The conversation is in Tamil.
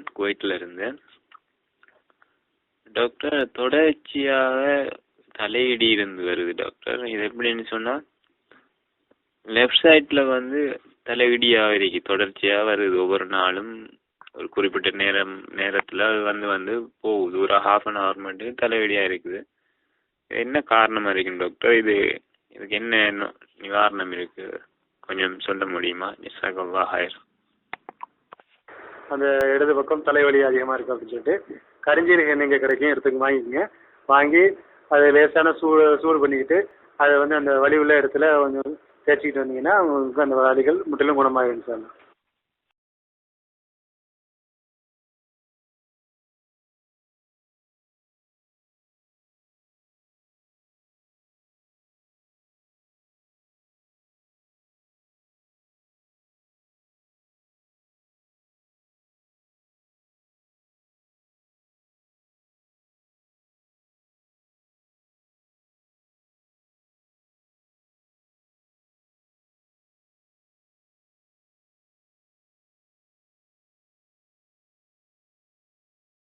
குவைத்தில் இருந்து. டாக்டர் தொடர்ச்சியாக தலையிடி இருந்து வருது டாக்டர் இது எப்படின்னு சொன்னால் லெஃப்ட் சைடில் வந்து தலையிடியாக இருக்கு. தொடர்ச்சியாக வருது ஒவ்வொரு நாளும். ஒரு குறிப்பிட்ட நேரம் நேரத்தில் அது வந்து வந்து போகுது. ஒரு ஹாஃப் அன் ஹவர் மட்டும் தலைவலியாக இருக்குது. என்ன காரணமாக இருக்குங்க டாக்டர் இது இதுக்கு என்ன நோ- நிவாரணம் இருக்குது கொஞ்சம் சொல்ல முடியுமா? நிசாகவா ஹயர். அந்த இடது பக்கம் தலைவலி அதிகமாக இருக்குது அப்படின்னு சொல்லிட்டு கரிஞ்சீரகம் எண்ணெய் கிடைக்கும் எடுத்துக்கு வாங்கிக்கோங்க. வாங்கி அதை லேசான சூடு சூடு பண்ணிக்கிட்டு அதை வந்து அந்த வலி உள்ள இடத்துல கொஞ்சம் தேய்ச்சிக்கிட்டு வந்தீங்கன்னா உங்களுக்கு அந்த வலிகள் முற்றிலும் குணமாகிடும் சார்.